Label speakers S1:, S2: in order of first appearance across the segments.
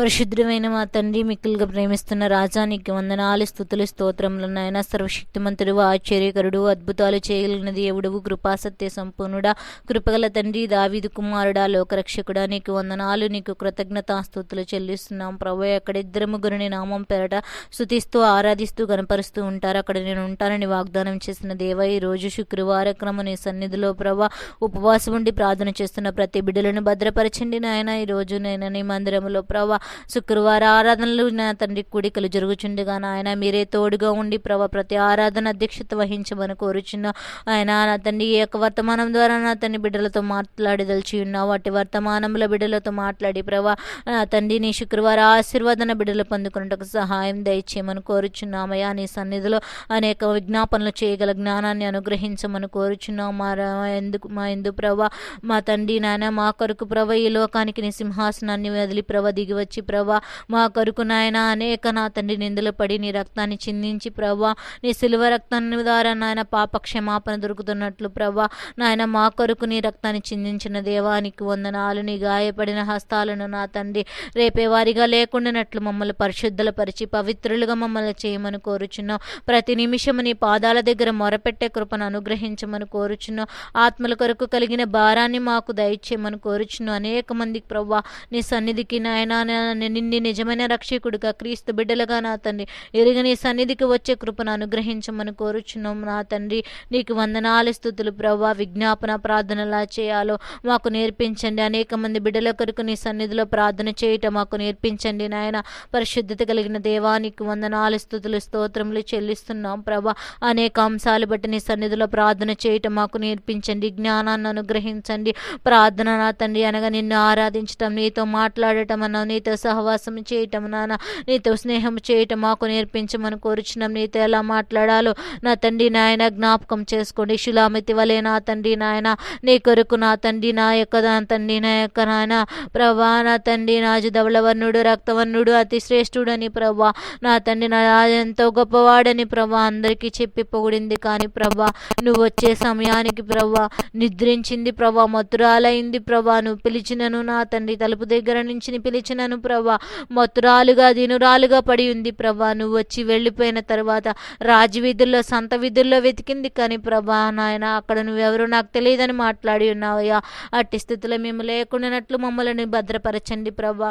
S1: పరిశుద్ధమైన మా తండ్రి మిక్కులుగా ప్రేమిస్తున్న రాజానికి వందనాలు స్థుతులు స్తోత్రములు నాయన. సర్వశక్తిమంతుడు ఆశ్చర్యకరుడు అద్భుతాలు చేయగలిగిన దేవుడువు కృపాసత్య సంపూర్ణుడా. కృపగల తండ్రి దావిదు కుమారుడా లోకరక్షకుడా. నీకు వందనాలు నీకు కృతజ్ఞతాస్తుతులు చెల్లిస్తున్నాం. ప్రభు అక్కడ ఇద్దరు ముగ్గురిని నామం పెరట స్థుతిస్తూ ఆరాధిస్తూ గనపరుస్తూ ఉంటారు. అక్కడ నేను ఉంటానని వాగ్దానం చేసిన దేవ ఈ రోజు శుక్రవార క్రమ నీ సన్నిధిలో ప్రభా. ఉపవాసం ఉండి ప్రార్థన చేస్తున్న ప్రతి బిడ్డలను భద్రపరచండి నాయన. ఈ రోజు నేను నీ మందిరంలో ప్రభా శుక్రవార ఆరాధనలు నా తండ్రి కూడికలు జరుగుచుండగా నాయన మీరే తోడుగా ఉండి ప్రభా ప్రతి ఆరాధన అధ్యక్షత వహించమని కోరుచున్న ఆయన నా తండ్రి ఈ యొక్క వర్తమానం ద్వారా నా తండ్రి బిడ్డలతో మాట్లాడదలిచి ఉన్నావు వాటి వర్తమానంలో బిడ్డలతో మాట్లాడి ప్రభా నా తండ్రి నీ శుక్రవార ఆశీర్వాదన బిడ్డలు పొందుకున్నట్టుకు సహాయం దయచేయమని కోరుచున్నామయ్యా. నీ సన్నిధిలో అనేక విజ్ఞాపనలు చేయగల జ్ఞానాన్ని అనుగ్రహించమని కోరుచున్నాం మా ఎందుకు మా ఎందు ప్రభా మా తండ్రి నాయన మా కొరకు ప్రభ ఈ లోకానికి నీ సింహాసనాన్ని వదిలి ప్రభ దిగి వచ్చి ప్రభా. మా కొరకు నాయన అనేక నా తండ్రి నిందలు పడి నీ రక్తాన్ని చిందించి ప్రభా. నీ సిలువ రక్తాన్ని ద్వారా నాయన పాప క్షమాపణ దొరుకుతున్నట్లు ప్రభా. నాయన మా కొరకు నీ రక్తాన్ని చిందించిన దేవానికి వందనాలు. నీ గాయపడిన హస్తాలను నా తండ్రి రేపే వారిగా లేకుండానట్లు మమ్మల్ని పరిశుద్ధుల పరిచి పవిత్రులుగా మమ్మల్ని చేయమని కోరుచున్నాం. ప్రతి నిమిషము నీ పాదాల దగ్గర మొరపెట్టే కృపను అనుగ్రహించమని కోరుచున్నావు ఆత్మల కొరకు కలిగిన భారాన్ని మాకు దయచేయమని కోరుచున్నావు అనేక మందికి ప్రభా నీ సన్నిధికి నాయన నిన్ను నిజమైన రక్షకుడిగా క్రీస్తు బిడ్డలుగా నా తండ్రి ఎరుగని నీ సన్నిధికి వచ్చే కృపను అనుగ్రహించమని కోరుచున్నాం నా తండ్రి. నీకు వందనాలు స్థుతులు ప్రభా విజ్ఞాపన ప్రార్థనలా చేయాలో మాకు నేర్పించండి. అనేక మంది బిడ్డల కొరకు నీ సన్నిధిలో ప్రార్థన చేయటం మాకు నేర్పించండి నాయన. పరిశుద్ధత కలిగిన దేవానికి వందనాలు స్థుతులు స్తోత్రములు చెల్లిస్తున్నాం ప్రభా అనేక అంశాలు బట్టి నీ సన్నిధిలో ప్రార్థన చేయటం మాకు నేర్పించండి. జ్ఞానాన్ని అనుగ్రహించండి. ప్రార్థన నా తండ్రి అనగా నిన్ను ఆరాధించటం నీతో మాట్లాడటం అన్న నీతో సహవాసం చేయటం నాన్న నీతో స్నేహం చేయటం మాకు నేర్పించమని కోరుచున్నాం. నీతో ఎలా మాట్లాడాలో నా తండ్రి నాయన జ్ఞాపకం చేసుకోండి. శిలామితి వలె నా తండ్రి నాయన నీ కొరకు నా తండ్రి నా యొక్క నా తండ్రి నా యొక్క నాయన. ప్రభా నా తండ్రి నాజు ధవళవర్ణుడు రక్తవర్ణుడు అతి శ్రేష్ఠుడని ప్రభా. నా తండ్రి నా ఎంతో గొప్పవాడని ప్రభా. అందరికీ చెప్పి పొగిడింది కానీ ప్రభా నువ్వు వచ్చే సమయానికి ప్రభా నిద్రించింది ప్రభా మధురాలైంది ప్రభా. నువ్వు పిలిచినను నా తండ్రి తలుపు దగ్గర నుంచి పిలిచినను ప్రభా. మతురాలుగా దినురాలుగా పడి ఉంది ప్రభా. నువ్వు వచ్చి వెళ్ళిపోయిన తర్వాత రాజవీధుల్లో సంత విధుల్లో వెతికింది కానీ ప్రభా నాయన అక్కడ నువ్వెవరో నాకు తెలియదని మాట్లాడి ఉన్నావయ్యా. అట్టి స్థితిలో మేము లేకుండానట్లు మమ్మల్ని భద్రపరచండి ప్రభా.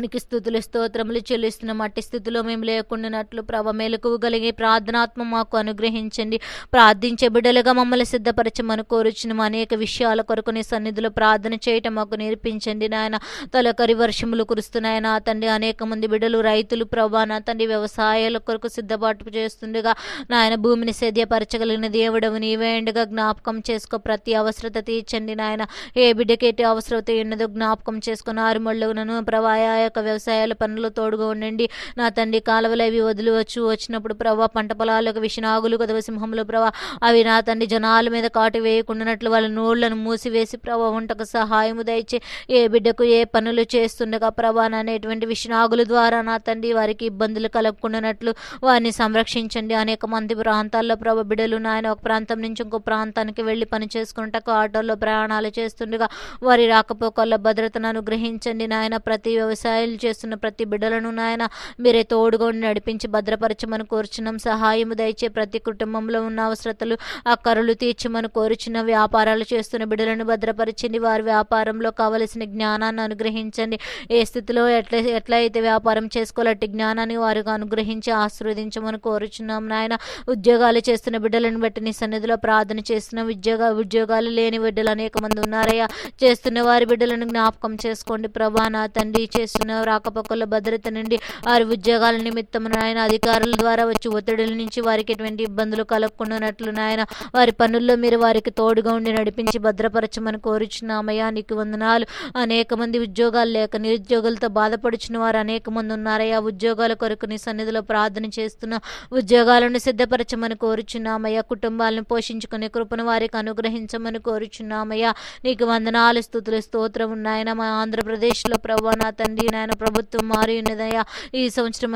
S1: నీకు స్థుతులు స్తోత్రములు చెల్లిస్తున్నాం అట్టి స్థితిలో మేము లేకుండానట్లు ప్రభ మెలకువ కలిగి ప్రార్థనాత్మ మాకు అనుగ్రహించండి. ప్రార్థించే బిడ్డలుగా మమ్మల్ని సిద్ధపరచమని కోరుచున్నాం అనేక విషయాల కొరకు నీ సన్నిధిలో ప్రార్థన చేయటం మాకు నేర్పించండి నాయన. తొలకరి వర్షములు కురుస్తున్నాయన తండ్రి అనేక మంది బిడ్డలు రైతులు ప్రభాన తండ్రి వ్యవసాయాల కొరకు సిద్ధపాటు చేస్తుండగా నాయన భూమిని సేద్యపరచగలిగిన దేవుడవు నీవేండుగా జ్ఞాపకం చేసుకో. ప్రతి అవసరత తీర్చండి నాయన. ఏ బిడ్డకి అవసరత ఉన్నదో జ్ఞాపకం చేసుకుని ఆరుమళ్ళను ప్రవాయ యొక్క వ్యవసాయాల పనులు తోడుగా ఉండండి. నా తండ్రి కాలువలు అవి వదిలివచ్చు. వచ్చినప్పుడు ప్రభా పంట పొలాలకు విషనాగులు కదవ సింహములు ప్రభా అవి నా తండ్రి జనాల మీద కాటు వేయకుండానట్లు వాళ్ళ నోళ్ళను మూసివేసి ప్రభా వంటకు సహాయము దయచే ఏ బిడ్డకు ఏ పనులు చేస్తుండగా ప్రభా అనేటువంటి విషనాగుల ద్వారా నా తండ్రి వారికి ఇబ్బందులు కలగకుండానట్లు వారిని సంరక్షించండి. అనేక మంది ప్రాంతాల్లో ప్రభ బిడ్డలు నాయన ఒక ప్రాంతం నుంచి ఇంకో ప్రాంతానికి వెళ్ళి పని చేసుకుంటకు ఆటోల్లో ప్రయాణాలు చేస్తుండగా వారి రాకపోకల్లో భద్రతను అనుగ్రహించండి. నాయన ప్రతి వ్యవసాయ వ్యవసాయాలు చేస్తున్న ప్రతి బిడ్డలను నాయన మీరే తోడుగొని నడిపించి భద్రపరచమని కోరుచున్నాం. సహాయము దయచే ప్రతి కుటుంబంలో ఉన్న అవసరతలు అక్కరులు తీర్చమని కోరుచున్న వ్యాపారాలు చేస్తున్న బిడ్డలను భద్రపరచండి. వారి వ్యాపారంలో కావలసిన జ్ఞానాన్ని అనుగ్రహించండి. ఏ స్థితిలో ఎట్లా ఎట్లా అయితే వ్యాపారం చేసుకోవాలంటే జ్ఞానాన్ని వారికి అనుగ్రహించి ఆశీర్వదించమని కోరుచున్నాం. నాయన ఉద్యోగాలు చేస్తున్న బిడ్డలను బట్టి నీ సన్నిధిలో ప్రార్థన చేస్తున్న ఉద్యోగ ఉద్యోగాలు లేని బిడ్డలు అనేక మంది ఉన్నారయ్యా. చేస్తున్న వారి బిడ్డలను జ్ఞాపకం చేసుకోండి. ప్రభా నా తండ్రి చేస్తున్న రాకపోకల భద్రత నుండి వారి ఉద్యోగాల నిమిత్తం నాయన అధికారుల ద్వారా వచ్చి ఒత్తిడుల నుంచి వారికి ఎటువంటి ఇబ్బందులు కలగకుండానట్లు నాయన వారి పనుల్లో మీరు వారికి తోడుగా ఉండి నడిపించి భద్రపరచమని కోరుచున్నామయ్యా. నీకు వందనాలు. అనేక మంది ఉద్యోగాలు లేక నిరుద్యోగులతో బాధపడుచున్న వారు అనేక మంది ఉన్నారయ్యా. ఉద్యోగాల కొరకు నీ సన్నిధిలో ప్రార్థన చేస్తున్న ఉద్యోగాలను సిద్ధపరచమని కోరుచున్నామయ్యా. కుటుంబాలను పోషించుకునే కృపను వారికి అనుగ్రహించమని కోరుచున్నామయ్యా. నీకు వందనాలు స్థుతులు స్తోత్రం ఉన్నాయన మా ఆంధ్రప్రదేశ్లో ప్రభా నా తండ్రి నాయన ప్రభుత్వం మారి ఉన్నదయ్యా. ఈ సంవత్సరం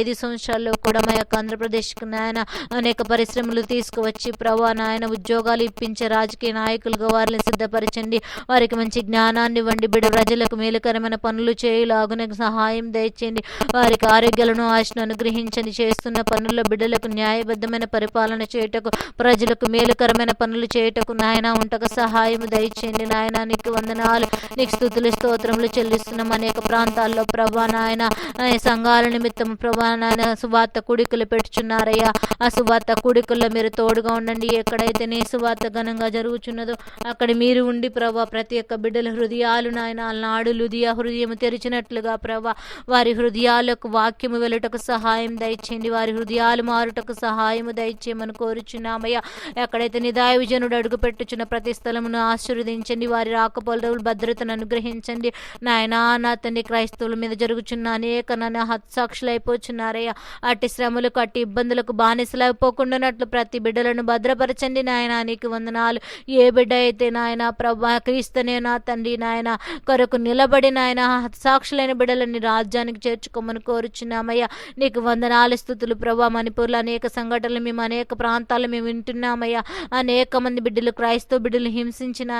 S1: ఐదు సంవత్సరాల్లో కూడా మా యొక్క ఆంధ్రప్రదేశ్కు నాయన అనేక పరిశ్రమలు తీసుకువచ్చి ప్రభా నాయన ఉద్యోగాలు ఇప్పించే రాజకీయ నాయకులుగా వారిని సిద్ధపరచండి. వారికి మంచి జ్ఞానాన్ని వండి బిడ ప్రజలకు మేలుకరమైన పనులు చేయులాగున సహాయం దయచేయండి. వారికి ఆరోగ్యాలను ఆశను అనుగ్రహించండి. చేస్తున్న పనుల్లో బిడ్డలకు న్యాయబద్ధమైన పరిపాలన చేయుటకు ప్రజలకు మేలుకరమైన పనులు చేయుటకు నాయన ఉంటకు సహాయం దయచేయండి. నాయన నీకు వందనాలు. నీకు స్థుతులు స్తోత్రములు చెల్లిస్తున్నాం. అనేక ప్రాంతాల్లో ప్రభా నాయన సంఘాల నిమిత్తం ప్రభా నాయన సువార్త కుడికలు పెట్టుచున్నారయ్యా. ఆ సువార్త కుడికల్లో మీరు తోడుగా ఉండండి. ఎక్కడైతే నీ సువార్త ఘనంగా జరుగుచున్నదో అక్కడ మీరు ఉండి ప్రభా ప్రతి ఒక్క బిడ్డల హృదయాలు నాయన నాడు హృదయ హృదయం తెరిచినట్లుగా ప్రభా వారి హృదయాలకు వాక్యము వెళ్ళటకు సహాయం దయచేయండి. వారి హృదయాలు మారుటకు సహాయము దయచేయమని కోరుచున్నామయ్యా. ఎక్కడైతే నిదాయ విజనుడు అడుగు పెట్టుచున్న ప్రతి స్థలమును ఆశీర్వదించండి. వారి రాకపోలవులు భద్రతను అనుగ్రహించండి. నాయనా నా తండ్రి క్రైస్తవుల మీద జరుగుచున్న అనేక నన్ను హత్సాక్షులు అయిపోచున్నారయ్యా అట్టి శ్రమలకు అట్టి ఇబ్బందులకు బానిసలైపోకుండానట్లు ప్రతి బిడ్డలను భద్రపరచండి నాయన. నీకు వందనాలు. ఏ బిడ్డ అయితే నాయన ప్రభా క్రీస్తనే నా తండ్రి నాయన కొరకు నిలబడి నాయన సాక్షులైన బిడ్డలని రాజ్యానికి చేర్చుకోమని కోరుచున్నామయ్యా. నీకు వందనాలు స్థుతులు ప్రభా. మణిపూర్లో అనేక సంఘటనలు మేము అనేక ప్రాంతాలు మేము వింటున్నామయ్యా. అనేక మంది బిడ్డలు క్రైస్తవ బిడ్డలు హింసించిన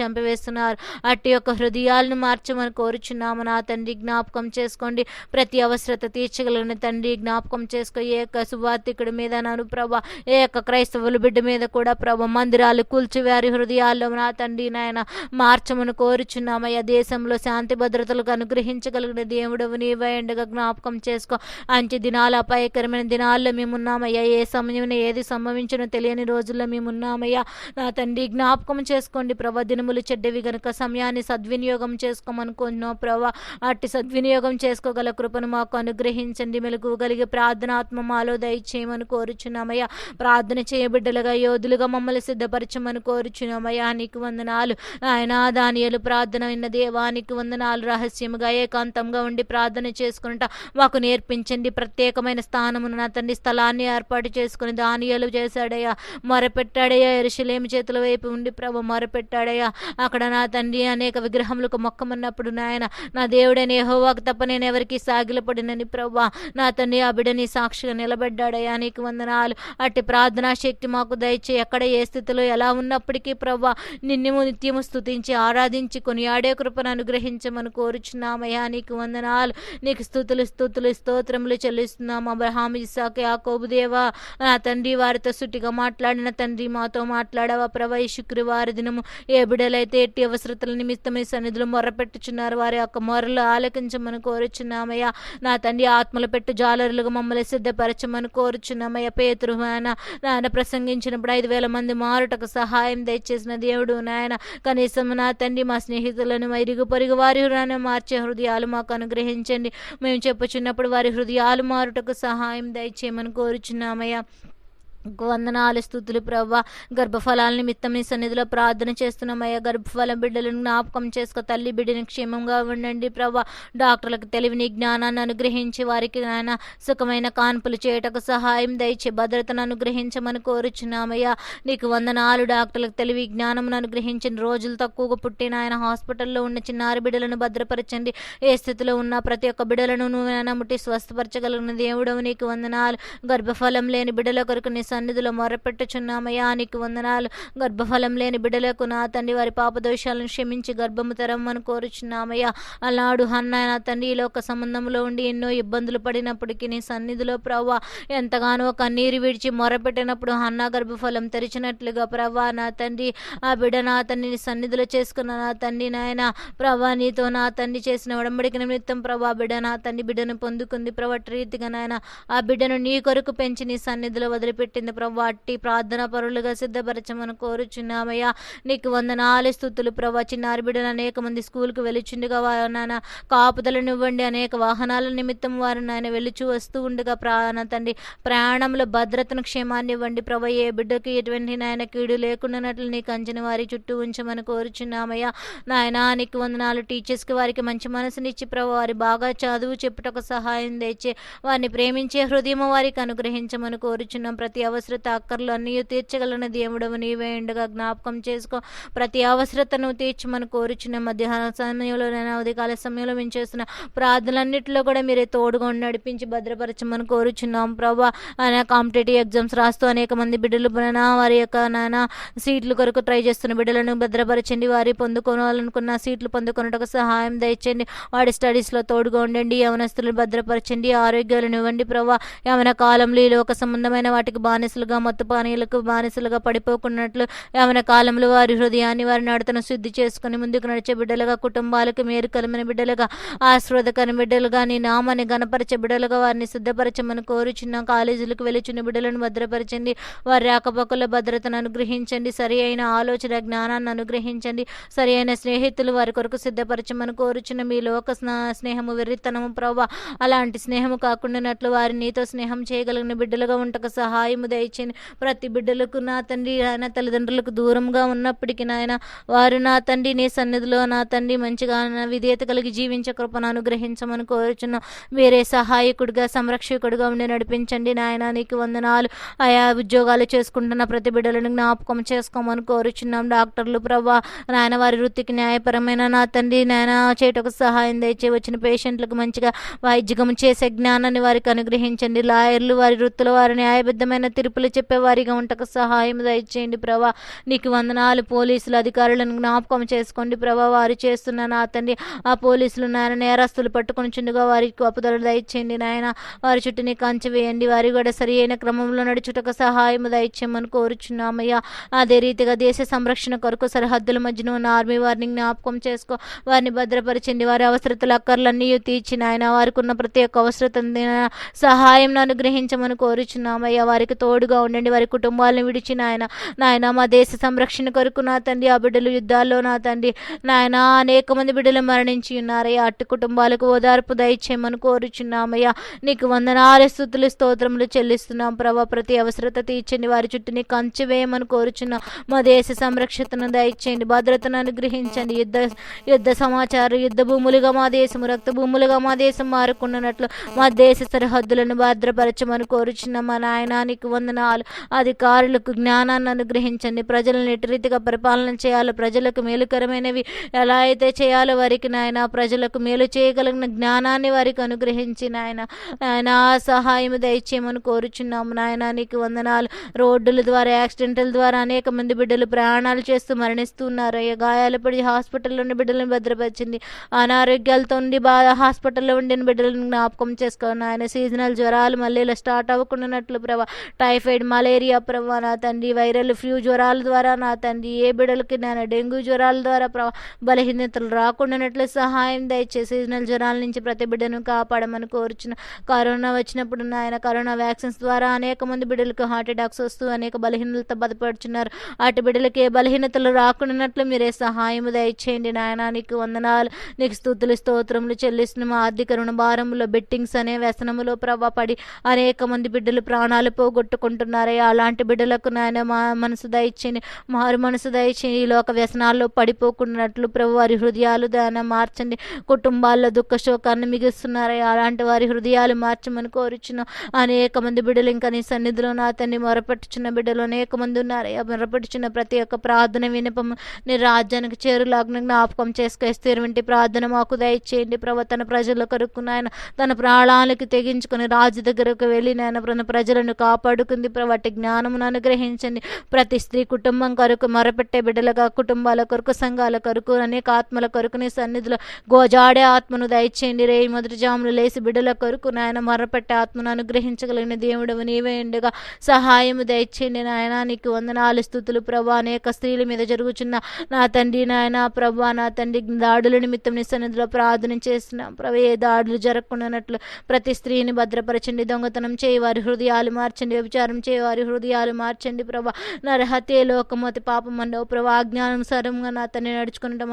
S1: చంపివేస్తున్నారు. అట్టి యొక్క హృదయాలను మార్చమని కోరుచున్నాము నా తండ్రి. తండ్రి జ్ఞాపకం చేసుకోండి. ప్రతి అవసరత తీర్చగలిగిన తండ్రి. జ్ఞాపకం చేసుకో. ఏ యొక్క సువార్థికుడి మీద నాను ప్రభ. ఏ యొక్క క్రైస్తవుల బిడ్డ మీద కూడా ప్రభ మందిరాలు కూల్చివారి హృదయాల్లో నా తండ్రి నాయన మార్చమని కోరుచున్నామయ్యా. దేశంలో శాంతి భద్రతలకు అనుగ్రహించగలిగిన దేవుడవు నీవేండగా జ్ఞాపకం చేసుకో. అంచె దినాల అపాయకరమైన దినాల్లో మేమున్నామయ్యా. ఏ సమయంలో ఏది సంభవించినో తెలియని రోజుల్లో మేమున్నామయ్యా. నా తండ్రి జ్ఞాపకం చేసుకోండి ప్రభా. దినములు చెడ్డవి గనుక సమయాన్ని సద్వినియోగం చేసుకోమనుకుంటున్నాం ప్రభా. అట్టి సద్వినియోగం చేసుకోగల కృపను మాకు అనుగ్రహించండి. మెలకువగలిగే ప్రార్థనాత్మ మాలో దయచేయమని కోరుచున్నామయ్యా. ప్రార్థన చేయబిడ్డలుగా యోధులుగా మమ్మల్ని సిద్ధపరచమని కోరుచున్నామయ్యా. నీకు వందనాలు. ఆయన దానియలు ప్రార్థన విన్న దేవానికి వందనాలు. రహస్యముగా ఏకాంతంగా ఉండి ప్రార్థన చేసుకుంటా మాకు నేర్పించండి. ప్రత్యేకమైన స్థానమును నా తండ్రి స్థలాన్ని ఏర్పాటు చేసుకుని దానియలు చేశాడయ్యా. మొరపెట్టాడయ్యా ఎరుషలేమి చేతుల వైపు ఉండి ప్రభు మొరపెట్టాడయ్యా. అక్కడ నా తండ్రి అనేక విగ్రహములకు మొక్కమన్నప్పుడు నాయన నా దేవుడు దేవుడని యహోవాకు తప్ప నేను ఎవరికి సాగిలపడినని ప్రవ్వా. నా తండ్రి ఆ బిడ్డని సాక్షిగా నిలబడ్డాడయ్యా. నీకు వందనాలు. అట్టి ప్రార్థనా శక్తి మాకు దయచే ఎక్కడ ఏ స్థితిలో ఎలా ఉన్నప్పటికీ ప్రవ్వా నిన్ను నిత్యము స్తుతించి ఆరాధించి కొనియాడే కృపను అనుగ్రహించమని కోరుచున్నామయ్యా. నీకు వందనాలు. నీకు స్థుతులు స్థుతులు స్తోత్రములు చెల్లిస్తున్నాం. అబ్రహాం ఇసాక్ యాకోబు దేవా నా తండ్రి వారితో సుటిగా మాట్లాడిన తండ్రి మాతో మాట్లాడవా ప్రభా ఈ శుక్రవారి దినము ఏ బిడలైతే ఎట్టి అవసరతల నిమిత్తమై సన్నిధులు మొర్రపెట్టుచున్నారు వారి యొక్క మొరలు ఆలకించమని కోరుచున్నామయ్యా. నా తండ్రి ఆత్మలు పెట్టు జాలరులుగా మమ్మల్ని సిద్ధపరచమని కోరుచున్నామయ్యా. పేతురు ఆయన నాయన ప్రసంగించినప్పుడు ఐదు వేల మంది మారుటకు సహాయం దయచేసిన దేవుడు నాయన. కనీసం నా తండ్రి మా స్నేహితులను ఇరుగు పొరుగు వారి మార్చే హృదయాలు మాకు అనుగ్రహించండి. మేము చెప్పుచున్నప్పుడు వారి హృదయాలు మారుటకు సహాయం దయచేయమని కోరుచున్నామయ్యా. వందనాలు స్థుతులు ప్రభా గర్భఫలాల నిమిత్తం నీ సన్నిధిలో ప్రార్థన చేస్తున్నామయ్యా గర్భఫల బిడ్డలను జ్ఞాపకం చేసుకో. తల్లి బిడ్డని క్షేమంగా ఉండండి ప్రభా డాక్టర్లకు తెలివిని జ్ఞానాన్ని అనుగ్రహించి వారికి నాయన సుఖమైన కాన్పులు చేయటకు సహాయం దయచి భద్రతను అనుగ్రహించమని కోరుచున్నామయ్యా నీకు వందనాలు డాక్టర్లకు తెలివి జ్ఞానమును అనుగ్రహించిన రోజులు తక్కువగా పుట్టిన ఆయన హాస్పిటల్లో ఉన్న చిన్నారి బిడ్డలను భద్రపరచండి. ఏ స్థితిలో ఉన్న ప్రతి ఒక్క బిడ్డలను నువ్వు ముట్టి స్వస్థపరచగలిగిన దేవుడవు నీకు వందనాలు. గర్భఫలం లేని బిడ్డల కొరకు నీ సన్నిధిలో మొరపెట్టుచున్నామయ్యా. నీకు వందనాలు. గర్భఫలం లేని బిడ్డలకు నా తండ్రి వారి పాపదోషాలను క్షమించి గర్భము తెరమ్మని కోరుచున్నామయ్యా. అలాడు హన్న నా తండ్రి ఈ లోక సంబంధంలో ఉండి ఎన్నో ఇబ్బందులు పడినప్పటికీ నీ సన్నిధిలో ప్రవ్వా ఎంతగానో కన్నీరు విడిచి మొరపెట్టినప్పుడు అన్న గర్భఫలం తెరిచినట్లుగా ప్రవ్వా నా తండ్రి ఆ బిడ్డ నా తండ్రిని సన్నిధిలో చేసుకున్న నా తండ్రి నాయన ప్రభా నీతో నా తండ్రి చేసిన ఉడంబడికి నిమిత్తం ప్రభా బిడ్డ నా తండ్రి బిడ్డను పొందుకుంది ప్రభా రీతిగా నాయన. ఆ బిడ్డను నీ కొరకు పెంచి నీ సన్నిధిలో వదిలిపెట్టింది ప్రభు. అట్టి ప్రార్థన పరులుగా సిద్ధపరచమని కోరుచున్నామయ్యా. నీకు వందనాలు స్థుతులు ప్రభా. చిన్నారి బిడ్డలు అనేక మంది స్కూల్కి వెళ్ళిచుండగా వారు నాయన కాపుదలను ఇవ్వండి. అనేక వాహనాల నిమిత్తం వారు నాయన వెలుచు వస్తూ ఉండగా ప్రాణ తండ్రి ప్రయాణంలో భద్రతను క్షేమాన్ని ఇవ్వండి ప్రభా. ఏ బిడ్డకి ఎటువంటి నాయన కీడు లేకుండానట్లు నీకు అంచని వారి చుట్టూ ఉంచమని కోరుచున్నామయ్యా. నాయన నీకు వందనాలు. టీచర్స్కి వారికి మంచి మనసునిచ్చి ప్రభా. వారి బాగా చదువు చెప్పుటకు సహాయం తెచ్చే వారిని ప్రేమించే హృదయం వారికి అనుగ్రహించమని కోరుచున్నాం. ప్రతి అవసరత అక్కర్లు అన్నీ తీర్చగలన దేవుడవు నీవే ఉండగా జ్ఞాపకం చేసుకో. ప్రతి అవసరతను తీర్చమని కోరుచున్న మధ్యాహ్న సమయంలో నేను ఉదయకాల సమయంలో మేము చేస్తున్న ప్రార్థనలన్నింటిలో కూడా మీరే తోడుగా నడిపించి భద్రపరచమని కోరుచున్నాం ప్రభా. ఆయన కాంపిటేటివ్ ఎగ్జామ్స్ రాస్తూ అనేక మంది బిడ్డలు నా వారి యొక్క నాయన సీట్లు కొరకు ట్రై చేస్తున్న బిడ్డలను భద్రపరచండి. వారి పొందుకోవాలనుకున్న సీట్లు పొందుకున్నట్టుకు సహాయం దయచండి వాడి స్టడీస్లో తోడుగా ఉండండి. యవనస్తులను భద్రపరచండి. ఆరోగ్యాలను ఇవ్వండి ప్రభా. యవన కాలంలో ఈ లోక సంబంధమైన వాటికి బానిసలుగా మత్తు పానీయులకు బానిసలుగా పడిపోకున్నట్లు యవన కాలంలో వారి హృదయాన్ని వారి నడతను శుద్ధి చేసుకుని ముందుకు నడిచే బిడ్డలుగా కుటుంబాలకు మేలుకలమైన బిడ్డలుగా ఆశ్రదకరమైన బిడ్డలుగా నీ నామాన్ని గణపరిచే బిడ్డలుగా వారిని సిద్ధపరచమని కోరుచున్న కాలేజీలకు వెలుచున్న బిడ్డలను భద్రపరచండి. వారి రాకపోకల భద్రతను అనుగ్రహించండి. సరి అయిన ఆలోచన జ్ఞానాన్ని అనుగ్రహించండి. సరి అయిన స్నేహితులు వారి కొరకు సిద్ధపరచమని కోరుచున్న మీ లోక స్నా- స్నేహము వెర్రితనము ప్రభా అలాంటి స్నేహము కాకుండానట్లు వారి నీతో స్నేహం చేయగలిగిన బిడ్డలుగా ఉంటకు సహాయము దయచేయండి. ప్రతి బిడ్డలకు నా తండ్రి ఆయన తల్లిదండ్రులకు దూరంగా ఉన్నప్పటికీ నాయన వారు నా తండ్రి నీ సన్నిధిలో నా తండ్రి మంచిగా విధేయత కలిగి జీవించే కృపను అనుగ్రహించమని కోరుచున్నాం. వేరే సహాయకుడిగా సంరక్షకుడిగా ఉండి నడిపించండి నాయన. నీకు వందనాలు. ఆయా ఉద్యోగాలు చేసుకుంటున్న ప్రతి బిడ్డలను జ్ఞాపకం చేసుకోమని కోరుచున్నాం. డాక్టర్లు ప్రభా నాయన వారి వృత్తికి న్యాయపరమైన నా తండ్రి నాయన చేయటకు సహాయం దయచే వచ్చిన పేషెంట్లకు మంచిగా వైద్యకం చేసే జ్ఞానాన్ని వారికి అనుగ్రహించండి. లాయర్లు వారి వృత్తిలో వారి న్యాయబద్ధమైన తీర్పులు చెప్పేవారిగా ఉంటకు సహాయం దయచేయండి ప్రభా. నీకు వందనాలు పోలీసులు అధికారులను జ్ఞాపకం చేసుకోండి ప్రభా. వారు చేస్తున్న నా తండ్రి ఆ పోలీసులు నాయన నేరస్తులు పట్టుకుని చుండుగా వారికి అప్పుదలు దయచేయండి నాయన. వారి చుట్టూ నీ కంచె వేయండి. వారి కూడా సరి అయిన క్రమంలో నడుచుటకు సహాయం దయచేయమని కోరుచున్నామయ్యా. అదే రీతిగా దేశ సంరక్షణ కొరకు సరిహద్దుల మధ్యన ఉన్న ఆర్మీ వారిని జ్ఞాపకం చేసుకో. వారిని భద్రపరచండి. వారి అవసరతలు అక్కర్లన్నీ తీర్చి నాయన. వారికి ఉన్న ప్రతి ఒక్క అవసరత సహాయం అనుగ్రహించమని కోరుచున్నామయ్యా. వారికి తోడుగా ఉండండి. వారి కుటుంబాలను విడిచి నాయన నాయన మా దేశ సంరక్షణ కొరకు నా తండ్రి ఆ బిడ్డలు యుద్ధాల్లో నా తండ్రి. నాయన అనేక మంది బిడ్డలు మరణించి ఉన్నారయ్యా. అట్టు కుటుంబాలకు ఓదార్పు దయచేయమని కోరుచున్నామయ్యా. నీకు వందనాలు స్థుతులు స్తోత్రములు చెల్లిస్తున్నాం. ప్రభా ప్రతి అవసరత తీర్చండి. వారి చుట్టూ నీ కంచె వేయమని కోరుచున్నాం. మా దేశ సంరక్షతను దయచేయండి. భద్రతను అనుగ్రహించండి. యుద్ధ యుద్ధ సమాచారం యుద్ధ భూములుగా మా దేశము రక్త భూములుగా మా దేశం మారుకున్నట్లు మా దేశ సరిహద్దులను భద్రపరచమని కోరుచున్నాం. మా నాయనానికి వందనాలు. అధికారులకు జ్ఞానాన్ని అనుగ్రహించండి. ప్రజలను ఎటు రీతిగా పరిపాలన చేయాలో ప్రజలకు మేలుకరమైనవి ఎలా అయితే చేయాలో వారికి నాయన ప్రజలకు మేలు చేయగలిగిన జ్ఞానాన్ని వారికి అనుగ్రహించి నాయన నాయన సహాయం దయచేయమని కోరుచున్నాము. నాయన నీకు వందనాలు. రోడ్డుల ద్వారా యాక్సిడెంట్ల ద్వారా అనేక మంది బిడ్డలు ప్రయాణాలు చేస్తూ మరణిస్తున్నారు. అయ్యా గాయాలు పడి హాస్పిటల్లో ఉన్న బిడ్డలను భద్రపరిచింది. అనారోగ్యాలతో ఉండి బాగా హాస్పిటల్లో ఉండిన బిడ్డలను జ్ఞాపకం చేసుకోండి ఆయన సీజనల్ జ్వరాలు మళ్ళీ ఇలా స్టార్ట్ అవ్వకుండానట్లు ప్రభా టైఫాయిడ్ మలేరియా ప్రభా నా తండ్రి వైరల్ ఫ్లూ జ్వరాల ద్వారా నా తండ్రి ఏ బిడలకి నేను డెంగ్యూ జ్వరాల ద్వారా ప్రభా బలహీనతలు రాకుండానట్లు సహాయం దయచేసి సీజనల్ జ్వరాల నుంచి ప్రతి బిడ్డను కాపాడమని కోరుచున్న కరోనా వచ్చినప్పుడు నాయన కరోనా వ్యాక్సిన్స్ ద్వారా అనేక మంది బిడ్డలకు హార్ట్ అటాక్స్ వస్తూ అనేక బలహీనతలతో బాధపడుచున్నారు. అటు బిడ్డలకి ఏ బలహీనతలు రాకుండానట్లు మీరే సహాయం దయచేయండి నాయన. నీకు వందనాలు నీకు స్థుతులు స్తోత్రములు చెల్లిస్తున్నాము. ఆర్థిక రుణ భారములో బెట్టింగ్స్ అనే వ్యసనములో ప్రభా పడి అనేక మంది బిడ్డలు ప్రాణాలు పోగొట్టు పోగొట్టుకుంటున్నారయ్యా అలాంటి బిడ్డలకు నాయన మా మనసు దయచేయండి మారు మనసు దయచేయండి ఈ లోక వ్యసనాల్లో పడిపోకున్నట్లు ప్రభు వారి హృదయాలు దాన మార్చండి. కుటుంబాల్లో దుఃఖ శోకాన్ని మిగిస్తున్నారయ్యా అలాంటి వారి హృదయాలు మార్చమని కోరుచున్నాం. అనేక మంది బిడ్డలు ఇంకా నీ సన్నిధిలో నా తన్ని మొరపెట్టుచున్న బిడ్డలు అనేక మంది ఉన్నారయ్యా మొరపెట్టుచున్న ప్రతి ఒక్క ప్రార్థన వినపము నీ రాజ్యానికి చేరులాగ్న జ్ఞాపకం చేసుకొస్తే వంటి ప్రార్థన మాకు దయచేయండి. ప్రభు తన ప్రజల కొరకు నాయన తన ప్రాణాలకు తెగించుకొని రాజు దగ్గరకు వెళ్ళి నాయన తన ప్రజలను కాపాడు ప్రభు అట్టి జ్ఞానమును అనుగ్రహించండి. ప్రతి స్త్రీ కుటుంబం కొరకు మొరపెట్టే బిడ్డలుగా కుటుంబాల కొరకు సంఘాల కొరకు అనేక ఆత్మల కొరకు నీ సన్నిధిలో గోజాడే ఆత్మను దయచేయండి. రే మొదటి జాములు లేసి బిడ్డల కొరకు నాయన మొరపెట్టే ఆత్మను అనుగ్రహించగలిగిన దేవుడు నీవే ఉండగా. సహాయము దయచేయండి నాయన. నీకు వందనాలు స్థుతులు ప్రభా. అనేక స్త్రీల మీద జరుగుచున్న నా తండ్రి నాయన ప్రభా నా తండ్రి దాడుల నిమిత్తం నీ సన్నిధిలో ప్రార్థన చేస్తున్నాం. ప్రభా ఏ దాడులు జరగకుండానట్లు ప్రతి స్త్రీని భద్రపరచండి. దొంగతనం చేయి వారి హృదయాలు మార్చండి. వ్యభిచారం చేయవారి హృదయాలు మార్చండి ప్రభా. నరహతే లోకమతి పాపం అన్నో ప్రభా. ఆజ్ఞానుసారంగా నా తన్ని నడుచుకుంటాం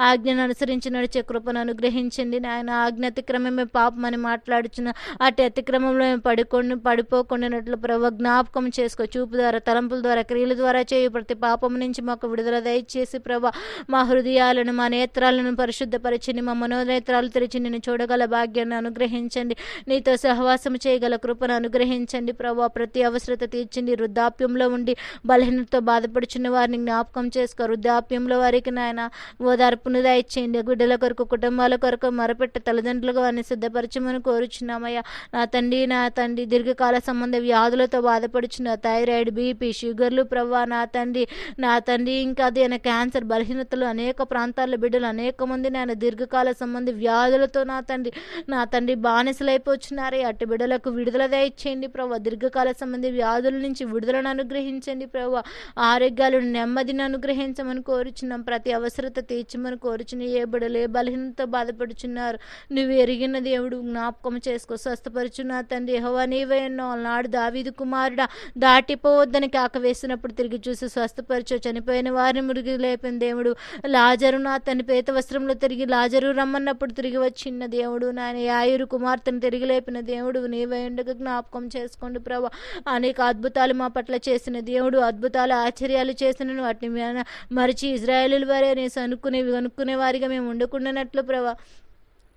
S1: ఆజ్ఞను అనుసరించి నడిచే కృపను అనుగ్రహించండి. నాయన ఆజ్ఞ అతిక్రమమే పాపం అని మాట్లాడుచున్న అటు అతిక్రమంలో మేము పడుకొని పడిపోకుండానట్లు ప్రభు జ్ఞాపకం చేసుకో. చూపు ద్వారా తలంపుల ద్వారా క్రియల ద్వారా చేయు ప్రతి పాపం నుంచి మాకు విడుదల దయచేసి ప్రభా. మా హృదయాలను మా నేత్రాలను పరిశుద్ధపరచండి. మా మనోనేత్రాలు తెరిచి నేను చూడగల భాగ్యాన్ని అనుగ్రహించండి. నీతో సహవాసం చేయగల కృపను అనుగ్రహించండి ప్రభా. ప్రతి అవసరత తీర్చింది వృద్ధాప్యంలో ఉండి బలహీనతతో బాధపడుచున్న వారిని జ్ఞాపకం చేసుకో. వృద్ధాప్యంలో వారికి నాయన ఓదార్పును దయచేయండి. బిడ్డల కొరకు కుటుంబాల కొరకు మరపెట్ట తల్లిదండ్రులుగా వారిని సిద్ధపరచమని కోరుచున్నామయ్యా. నా తండ్రి నా తండ్రి దీర్ఘకాల సంబంధ వ్యాధులతో బాధపడుచున్న థైరాయిడ్ బీపీ షుగర్లు ప్రవ్వా. నా తండ్రి నా తండ్రి ఇంకా అది క్యాన్సర్ బలహీనతలు అనేక ప్రాంతాల్లో బిడ్డలు అనేక మంది నేను దీర్ఘకాల సంబంధి వ్యాధులతో నా తండ్రి నా తండ్రి బానిసలైపోచున్నారే అటు బిడ్డలకు విడుదల దయచేయండి. ప్రభు దీర్ఘకాల సంబంధి వ్యాధుల నుంచి విడుదలను అనుగ్రహించండి ప్రభు. ఆరోగ్యాలను నెమ్మదిని అనుగ్రహించమని కోరుచున్నాం. ప్రతి అవసరత తీర్చమని కోరుచున్న. ఏ బిడ్డలు ఏ బలహీనతో బాధపడుచున్నారు. నువ్వు ఎరిగిన దేవుడు జ్ఞాపకం చేసుకో స్వస్థపరుచున్నా తండ్రి యెహోవా నీవే నాడు దావీదు కుమారుడా. దాటిపోవద్దని కాక వేసినప్పుడు తిరిగి చూసి స్వస్థపరచు. చనిపోయిన వారిని మురిగి లేపిన దేవుడు లాజరు నా తన పేత వస్త్రంలో తిరిగి లాజరు రమ్మన్నప్పుడు తిరిగి వచ్చిన దేవుడు. నాయన యాయురు కుమార్తెను తిరిగి లేపిన దేవుడు. నీవై ఉండగా జ్ఞాపకం చేసుకోండి ప్రభా. అనేక అద్భుతాలు మా పట్ల చేసిన దేవుడు అద్భుతాలు ఆశ్చర్యాలు చేసిన వాటిని మరిచి ఇజ్రాయేలు వారే అనేసి అనుకునే అనుకునే వారిగా మేము ఉండకుండానట్లు ప్రభా.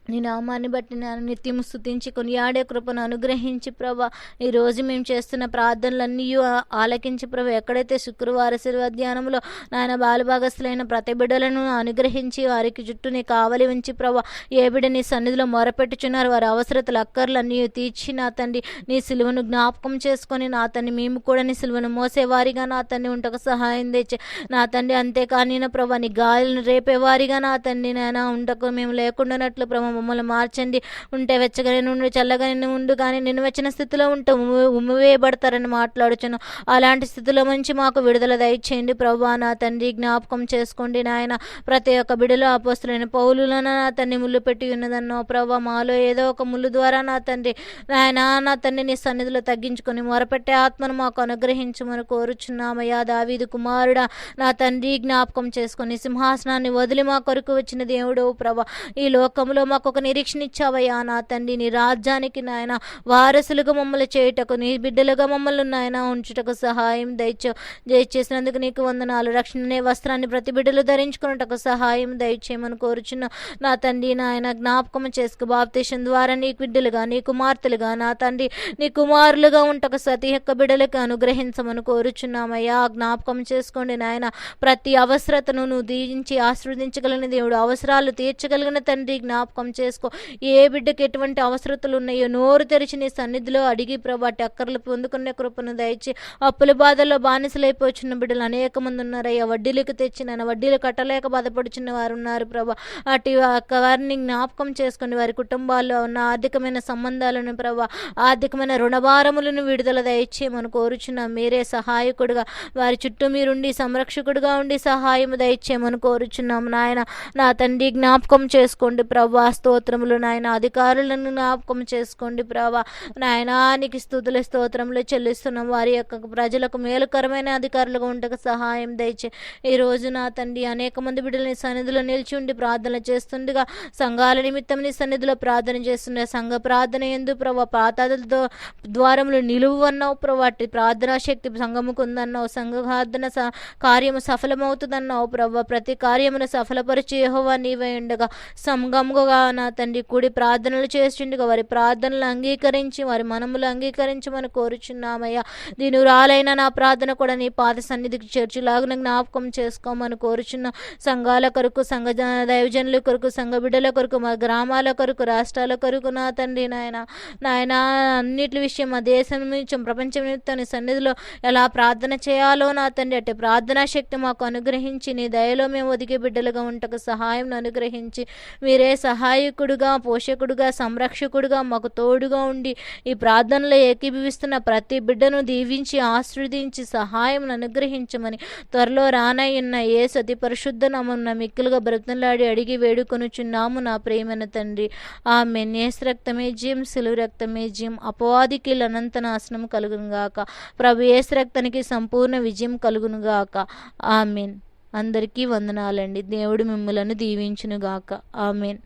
S1: నీ నామాన్ని బట్టి నేను నిత్యం స్థుతించి కొనియాడే కృపను అనుగ్రహించి ప్రభా ఈరోజు మేము చేస్తున్న ప్రార్థనలన్నీ ఆలకించి ప్రభా ఎక్కడైతే శుక్రవార శిల్వ నాయన బాలభాగస్థులైన ప్రతి బిడ్డలను అనుగ్రహించి వారికి చుట్టూ నీ కావలి ఉంచి ప్రభా ఏ బిడ్డ నీ సన్నిధిలో మొరపెట్టుచున్నారు వారి అవసరతలు అక్కర్లన్నీ తీర్చి నా తండ్రి నీ సిలువను జ్ఞాపకం చేసుకొని నా తండ్రి మేము కూడా నీ సిలువను మోసేవారిగా నా తండ్రి ఉంటకు సహాయం తెచ్చి నా తండ్రి. అంతేకాని నా ప్రభా నీ గాయలను రేపేవారిగా నా తండ్రి నాయన ఉండకు మేము లేకుండానట్లు ప్రభా మమ్మల్ని మార్చండి. ఉంటే వెచ్చగానే నుండి చల్లగానే ఉండు కానీ నేను వచ్చిన స్థితిలో ఉంటే ఉమ్మివేయబడతారని మాట్లాడుచును. అలాంటి స్థితిలో నుంచి మాకు విడుదల దయచేయండి. ప్రభా నా తండ్రి జ్ఞాపకం చేసుకోండి నాయన. ప్రతి ఒక్క బిడలో అపోస్తులైన పౌలులను నా తండ్రి ముళ్ళు పెట్టి ఉన్నదన్నో ప్రభా మాలో ఏదో ఒక ముళ్ళు ద్వారా నా తండ్రి నాయన నా తండ్రి నీ సన్నిధిలో తగ్గించుకొని మొరపెట్టే ఆత్మను మాకు అనుగ్రహించమని కోరుచున్నామయ్యా. దావీదు కుమారుడా నా తండ్రి జ్ఞాపకం చేసుకొని సింహాసనాన్ని వదిలి మా కొరకు వచ్చిన దేవుడు ప్రభా. ఈ లోకంలో మాకు ఒక నిరీక్షణ ఇచ్చావయ్యా నా తండ్రి. నీ రాజ్యానికి నాయన వారసులుగా మమ్మల్ని చేయుటకు నీ బిడ్డలుగా మమ్మల్ని నాయన ఉంచుటకు సహాయం దయచో దయచేసినందుకు నీకు వందనాలు. రక్షణ అనే వస్త్రాన్ని ప్రతి బిడ్డలు ధరించుకున్నటకు సహాయం దయచేయమని కోరుచున్న నా తండ్రి నాయన జ్ఞాపకం చేసుకు. బాప్తీషన్ ద్వారా నీ బిడ్డలుగా నీ కుమార్తెలుగా నా తండ్రి నీ కుమారులుగా ఉంటకు సతి యొక్క బిడ్డలకు అనుగ్రహించమని కోరుచున్నామయ్యా. జ్ఞాపకం చేసుకోండి నాయన ప్రతి అవసరతను నువ్వు దీవించి ఆశీర్వదించగలిగిన దేవుడు. అవసరాలు తీర్చగలిగిన తండ్రి జ్ఞాపకం చేసుకో. ఏ బిడ్డకి ఎటువంటి అవసరతలు ఉన్నాయో నోరు తెరిచి నీ సన్నిధిలో అడిగి ప్రభా టక్కర్లు పొందుకునే కృపను దయచి అప్పుల బాధల్లో బానిసలైపోచున్న బిడ్డలు అనేక మంది ఉన్నారయ్యా. వడ్డీలకు తెచ్చిన వడ్డీలు కట్టలేక బాధపడుచున్న వారు ఉన్నారు ప్రభా. అటు వారిని జ్ఞాపకం చేసుకోండి. వారి కుటుంబాల్లో ఉన్న ఆర్థికమైన సంబంధాలను ప్రభా ఆర్థికమైన రుణభారములను విడుదల దయచేయమని కోరుచున్నాం. మీరే సహాయకుడుగా వారి చుట్టూ మీరుండి సంరక్షకుడుగా ఉండి సహాయము దయచేయమని కోరుచున్నాం. నాయన నా తండ్రి జ్ఞాపకం చేసుకోండి ప్రభా. స్తోత్రములు నాయన. అధికారులను జ్ఞాపకం చేసుకోండి ప్రభా. నాయనానికి స్థుతుల స్తోత్రములు చెల్లిస్తున్నాం. వారి యొక్క ప్రజలకు మేలుకరమైన అధికారులుగా ఉండక సహాయం దయచే. ఈ రోజు నా తండ్రి అనేక మంది బిడ్డలని సన్నిధిలో నిలిచి ఉండి ప్రార్థన చేస్తుండగా సంఘాల నిమిత్తం నీ సన్నిధిలో ప్రార్థన చేస్తున్న సంఘ ప్రార్థన ఎందు ప్రభా పాతాదులతో ద్వారములు నిలువు అన్నావు ప్రభా ప్రార్థనా శక్తి సంఘముకు ఉందన్నావు. సంఘ ప్రార్థన స- కార్యము సఫలమవుతుందన్నావు ప్రభా. ప్రతి కార్యమును సఫలపరిచి యెహోవా నీవై ఉండగా సంఘముగా నా తండ్రి కూడి ప్రార్థనలు చేస్తుండగా వారి ప్రార్థనలు అంగీకరించి వారి మనములు అంగీకరించమని కోరుచున్నామయ్యా. దీని రాలైన నా ప్రార్థన కూడా నీ పాద సన్నిధికి చేర్చులాగున జ్ఞాపకం చేసుకోమని కోరుచున్న సంఘాల కొరకు సంఘ జన- దైవజనుల కొరకు సంఘ బిడ్డల కొరకు మా గ్రామాల కొరకు రాష్ట్రాల కొరకు నా తండ్రి నాయన. నాయన అన్నిటి విషయం మా దేశం నిమిత్తం ప్రపంచం నిమిత్తం నీ సన్నిధిలో ఎలా ప్రార్థన చేయాలో నా తండ్రి అంటే ప్రార్థనా శక్తి మాకు అనుగ్రహించి నీ దయలో మేము ఒదిగే బిడ్డలుగా ఉంటకు సహాయం అనుగ్రహించి మీరే సహాయకుడుగా పోషకుడుగా సంరక్షకుడుగా మాకు తోడుగా ఉండి ఈ ప్రార్థనలో ఏకీభవిస్తున్న ప్రతి బిడ్డను దీవించి ఆశ్రదించి సహాయం అనుగ్రహించమని త్వరలో రానయ్యున్న ఏ సతి పరిశుద్ధ నామన్న మిక్కులుగా బ్రతంలాడి అడిగి వేడుకొనుచున్నాము నా ప్రేమన తండ్రి. ఆమె నేస్ రక్తమే జీం సిలువు రక్తమే జీం అపవాదికి అనంత నాశనం కలుగునుగాక ప్రభు ఏస్ రక్తానికి సంపూర్ణ విజయం కలుగునుగాక ఆమెన్. అందరికీ వందనాలండి. దేవుడు మిమ్మలను దీవించునుగాక ఆమెన్.